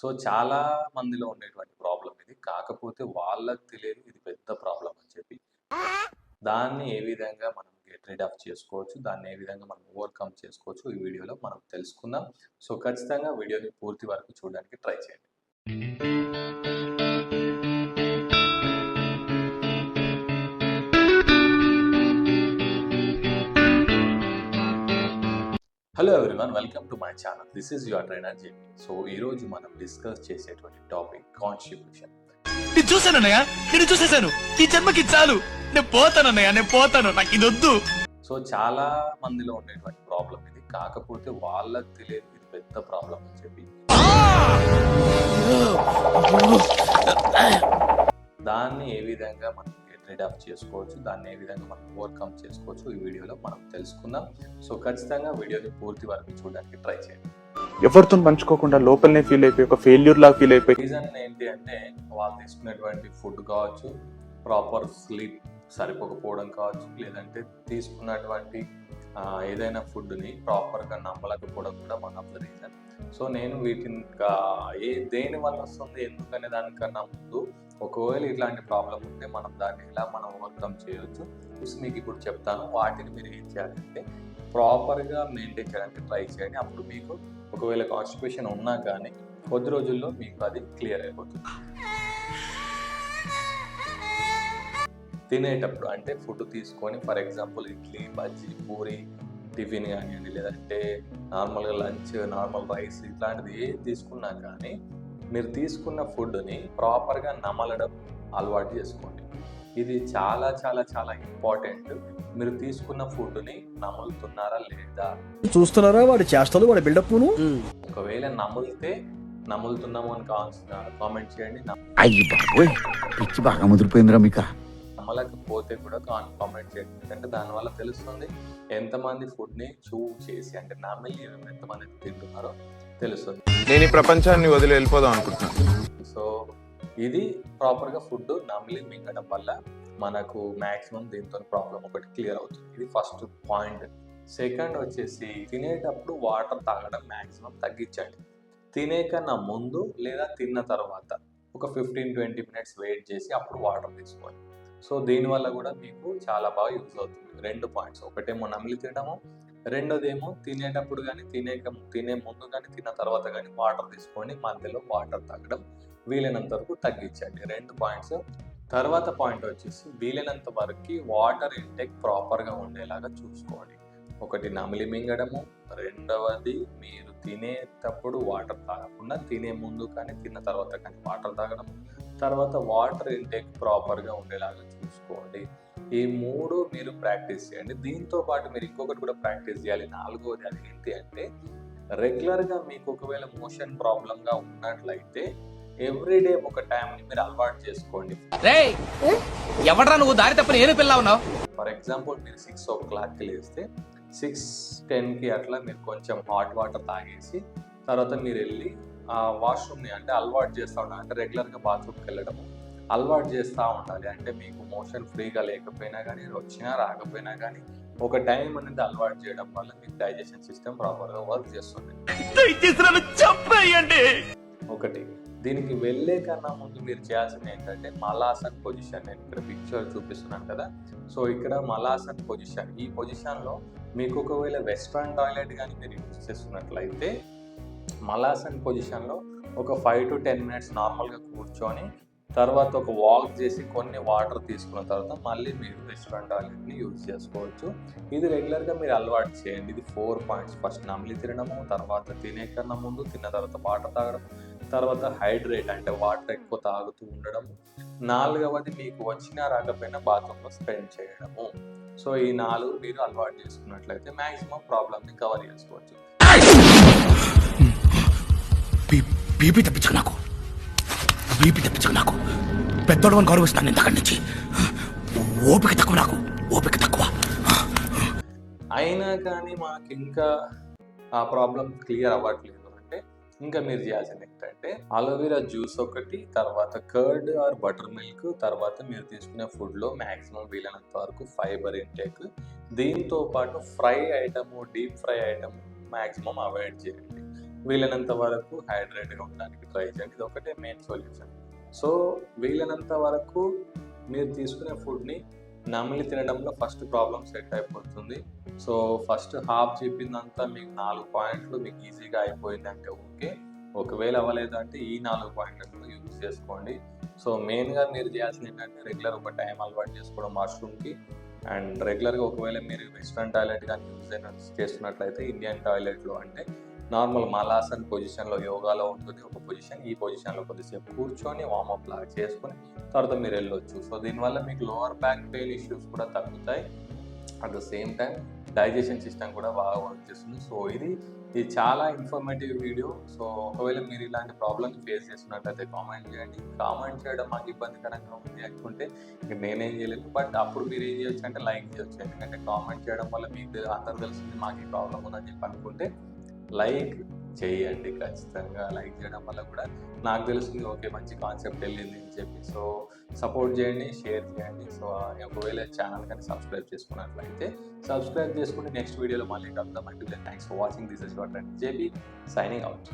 So చాలా మందిలో ఉండేటువంటి ప్రాబ్లం ఇది. కాకపోతే వాళ్ళకి తెలియదు ఇది పెద్ద ప్రాబ్లం అని చెప్పి. దాన్ని ఏ విధంగా మనం గెట్ రీడ్ ఆఫ్ చేసుకోవచ్చు దాన్ని ఏ విధంగా మనం ఓవర్కమ్ చేసుకోవచ్చు ఈ వీడియోలో మనం తెలుసుకుందాం. సో ఖచ్చితంగా వీడియోని పూర్తి వరకు చూడడానికి ట్రై చేయండి. Hello everyone welcome to my channel this is your trainer JP so ఈరోజు మనం డిస్కస్ చేసేటువంటి టాపిక్ కాన్స్టిట్యూషన్ నేను చూశానన్నయ్య నేను చూసేశాను. ఈ జన్మకి చాలు. నేను పోతానన్నయ్య నేను పోతాను. నాకు ఇది వద్దు. సో చాలా మందిలో ఉండేటువంటి ప్రాబ్లం ఇది. కాకపోతే వాళ్ళకి తెలియదు ఇది పెద్ద ప్రాబ్లం అని చెప్పి. దాన్ని ఏ విధంగా మనం రీడ్ ఆఫ్ చేసుకోవచ్చు దాన్ని ఏ విధంగా మనం ఓవర్కమ్ చేసుకోవచ్చు ఈ వీడియోలో మనం తెలుసుకుందాం. సో ఖచ్చితంగా వీడియోని పూర్తి వరకు చూడడానికి ట్రై చేయండి. ఎవరితో పంచుకోకుండా లోపలనే ఫీల్ అయిపోయి ఒక ఫెయిల్యూర్ లాగా ఫీల్ అయిపోయి. రీజన్ ఏంటి అంటే వాళ్ళు తీసుకునేటువంటి ఫుడ్ కావచ్చు ప్రాపర్ స్లీప్ సరిపోకపోవడం కావచ్చు లేదంటే తీసుకున్నటువంటి ఏదైనా ఫుడ్ని ప్రాపర్గా నమ్మలేకపోవడం కూడా one of the reason so నేను వీటిని ఏ దేని వల్ల వస్తుంది ఎందుకనే దానికన్నా ముందు ఒకవేళ ఇట్లాంటి ప్రాబ్లం ఉంటే మనం దాన్ని ఎలా మనం ఓవర్కమ్ చేయవచ్చు చూసి మీకు ఇప్పుడు చెప్తాను వాటిని మీరు ఏం చేయాలంటే ప్రాపర్గా మెయింటైన్ చేయడానికి ట్రై చేయండి. అప్పుడు మీకు ఒకవేళ కాన్స్టిపేషన్ ఉన్నా కానీ కొద్ది రోజుల్లో మీకు అది క్లియర్ అయిపోతుంది. తినేటప్పుడు అంటే ఫుడ్ తీసుకొని for example idli bajji puri tiffin కానివ్వండి లేదంటే నార్మల్గా లంచ్ నార్మల్ రైస్ ఇట్లాంటిది ఏది తీసుకున్నా కానీ మీరు తీసుకున్న ఫుడ్ని ప్రాపర్గా నమలడం అలవాటు చేసుకోండి. ఇది చాలా చాలా చాలా ఇంపార్టెంట్. మీరు తీసుకున్న ఫుడ్ని నములుతున్నారా లేదా? చూస్తున్నారా వాడి చేష్టలు వాడి బిల్డప్ను ఒకవేళ నములితే నములుతున్నాము అని కామెంట్ చేయండి. అయ్యి బాబోయ్ పిచ్చి బాగా ముదిరిపోయిందిరా మీకు. నమ్మలేకపోతే కూడా కామెంట్ చేయండి. ఎందుకంటే దానివల్ల తెలుస్తుంది ఎంతమంది ఫుడ్ని చూ చేసి అంటే నమిలి ఎంతమంది తింటున్నారో తెలుస్తుంది. నేను ఈ ప్రపంచాన్ని వదిలి వెళ్ళిపోదాం అనుకుంటున్నాను. సో ఇది ప్రాపర్గా ఫుడ్ నమిలి మింగడం వల్ల మనకు మ్యాక్సిమం దీంతో ప్రాబ్లం ఒకటి క్లియర్ అవుతుంది. ఇది ఫస్ట్ పాయింట్. సెకండ్ వచ్చేసి తినేటప్పుడు వాటర్ తాగడం మ్యాక్సిమం తగ్గించండి. తినే కన్నా ముందు లేదా తిన్న తర్వాత ఒక ఫిఫ్టీన్ ట్వంటీ మినిట్స్ వెయిట్ చేసి అప్పుడు వాటర్ తీసుకోండి. సో దీనివల్ల కూడా మీకు చాలా బాగా యూజ్ అవుతుంది. రెండు పాయింట్స్. ఒకటేమో నమిలి తినడము రెండోదేమో తినేటప్పుడు కానీ తినే తినే ముందు కానీ తిన్న తర్వాత కానీ వాటర్ తీసుకొని మధ్యలో వాటర్ తాగడం వీలైనంత వరకు తగ్గించండి. రెండు పాయింట్స్. తర్వాత పాయింట్ వచ్చేసి వీలైనంత వరకు వాటర్ ఇంటేక్ ప్రాపర్గా ఉండేలాగా చూసుకోండి. ఒకటి నమిలి మింగడము రెండవది మీరు తినేటప్పుడు వాటర్ తాగకుండా తినే ముందు కానీ తిన్న తర్వాత కానీ వాటర్ తాగడం. తర్వాత వాటర్ ఇంటేక్ ప్రాపర్గా ఉండేలాగా చూసుకోండి. ఈ మూడు మీరు ప్రాక్టీస్ చేయండి. దీంతో పాటు మీరు ఇంకొకటి కూడా ప్రాక్టీస్ చేయాలి. నాలుగోది అది ఏంటి అంటే రెగ్యులర్గా మీకు ఒకవేళ మోషన్ ప్రాబ్లంగా ఉన్నట్లయితే ఎవ్రీడే ఒక టైంని మీరు అలవాటు చేసుకోండి. ఎవడరా నువ్వు దారి తప్ప నేను పిల్ల ఉన్నావు? ఫర్ ఎగ్జాంపుల్ మీరు సిక్స్ ఓ క్లాక్కి లేస్తే సిక్స్ టెన్కి అట్లా మీరు కొంచెం హాట్ వాటర్ తాగేసి తర్వాత మీరు వెళ్ళి ఆ వాష్రూమ్ని అంటే అలవాటు చేస్తూ ఉండాలి. అంటే రెగ్యులర్గా బాత్రూమ్కి వెళ్ళడము. అలవాటు చేస్తూ ఉండాలి. అంటే మీకు మోషన్ ఫ్రీగా లేకపోయినా కానీ వచ్చినా రాకపోయినా కానీ ఒక టైం అనేది అలవాటు చేయడం వల్ల మీకు డైజెషన్ సిస్టమ్ ప్రాపర్గా వర్క్ చేస్తుంది. ఒకటి దీనికి వెళ్ళే కన్నా ముందు మీరు చేయాల్సింది ఏంటంటే మలాసన్ పొజిషన్ నేను ఇక్కడ పిక్చర్ చూపిస్తున్నాను కదా. సో ఇక్కడ మలాసన్ పొజిషన్ ఈ పొజిషన్లో మీకు ఒకవేళ వెస్ట్రన్ టాయిలెట్ కానీ మీరు యూజ్ చేస్తున్నట్లయితే మలాసన్ పొజిషన్లో ఒక ఫైవ్ టు టెన్ మినిట్స్ నార్మల్గా కూర్చొని తర్వాత ఒక వాక్ చేసి కొన్ని వాటర్ తీసుకున్న తర్వాత మళ్ళీ మీరు రెస్టారెంట్ టాయిలెట్ని యూజ్ చేసుకోవచ్చు. ఇది రెగ్యులర్గా మీరు అలవాటు చేయండి. ఇది ఫోర్ పాయింట్స్ ఫస్ట్ నమిలి తినడము తర్వాత తినే కన్నా ముందు తిన్న తర్వాత వాటర్ తాగడం తర్వాత హైడ్రేట్ అంటే వాటర్ ఎక్కువ తాగుతూ ఉండడం నాలుగవది మీకు వచ్చినా రాకపోయినా బాత్రూంలో స్పెండ్ చేయడము. సో ఈ నాలుగు మీరు అలవాటు చేసుకున్నట్లయితే మ్యాక్సిమం ప్రాబ్లమ్ని కవర్ చేసుకోవచ్చు. బీపీ నాకు. బీపీ తెప్పించుకు నాకు. పెద్దోడు గౌరవిస్తాను నేను దగ్గర నుంచి. ఓపిక తక్కువ నాకు. ఓపిక తక్కువ. అయినా కానీ మాకు ఇంకా ఆ ప్రాబ్లం క్లియర్ అవ్వట్లేదు. అంటే ఇంకా మీరు చేయాల్సింది ఏంటంటే అలోవెరా జ్యూస్ ఒకటి తర్వాత కర్డ్ ఆర్ బటర్ మిల్క్ తర్వాత మీరు తీసుకునే ఫుడ్లో మ్యాక్సిమం వీలైనంత వరకు ఫైబర్ ఇంటేక్. దీంతో పాటు fry item deep fry item maximum avoid చేయండి. వీలైనంత వరకు హైడ్రేట్గా ఉండడానికి ట్రై చేయండి. ఇది ఒకటే మెయిన్ సొల్యూషన్ సో వీలైనంత వరకు మీరు తీసుకునే ఫుడ్ని నమిలి తినడంలో ఫస్ట్ ప్రాబ్లం సెట్ అయిపోతుంది. సో ఫస్ట్ హాఫ్ చెప్పిందంతా మీకు నాలుగు పాయింట్లు మీకు ఈజీగా అయిపోయింది అంటే ఓకే. ఒకవేళ అవ్వలేదంటే ఈ నాలుగు పాయింట్లను యూజ్ చేసుకోండి. సో మెయిన్గా మీరు చేయాల్సింది ఏంటంటే రెగ్యులర్ ఒక టైం అలవాటు చేసుకోవడం మాష్రూమ్కి. అండ్ రెగ్యులర్గా ఒకవేళ మీరు వెస్ట్రన్ టాయిలెట్ కానీ యూజ్ అయిన చేస్తున్నట్లయితే ఇండియన్ టాయిలెట్లో అంటే నార్మల్ మలాసన్ పొజిషన్లో యోగాలో ఉంటుంది. ఒక పొజిషన్ ఈ పొజిషన్లో కొద్దిసేపు కూర్చొని వార్మప్ లాగా చేసుకొని తర్వాత మీరు వెళ్ళొచ్చు. సో దీనివల్ల మీకు లోవర్ బ్యాక్ పెయిన్ ఇష్యూస్ కూడా తగ్గుతాయి. At the same time digestion system కూడా బాగా వర్క్ చేస్తుంది. సో ఇది ఇది చాలా ఇన్ఫర్మేటివ్ వీడియో. సో ఒకవేళ మీరు ఇలాంటి ప్రాబ్లమ్స్ ఫేస్ చేస్తున్నట్లయితే కామెంట్ చేయండి. కామెంట్ చేయడం మాకు ఇబ్బందికరంగా ఉంది అనుకుంటే ఇంక నేనేం చేయలేదు. బట్ అప్పుడు మీరు ఏం చేయొచ్చు అంటే లైక్ చేయొచ్చు. ఎందుకంటే కామెంట్ చేయడం వల్ల మీకు అందరు తెలిసింది మాకు ఈ ప్రాబ్లం ఉందని చెప్పి అనుకుంటే లైక్ చేయండి ఖచ్చితంగా. లైక్ చేయడం వల్ల కూడా నాకు తెలిసింది ఓకే మంచి కాన్సెప్ట్ వెళ్ళింది అని చెప్పి. సో సపోర్ట్ చేయండి షేర్ చేయండి. సో ఒకవేళ ఛానల్ కానీ సబ్స్క్రైబ్ చేసుకున్నట్లయితే సబ్స్క్రైబ్ చేసుకుంటే నెక్స్ట్ వీడియోలో మళ్ళీ కలుద్దాం. అంటే thanks for watching this is what JB signing out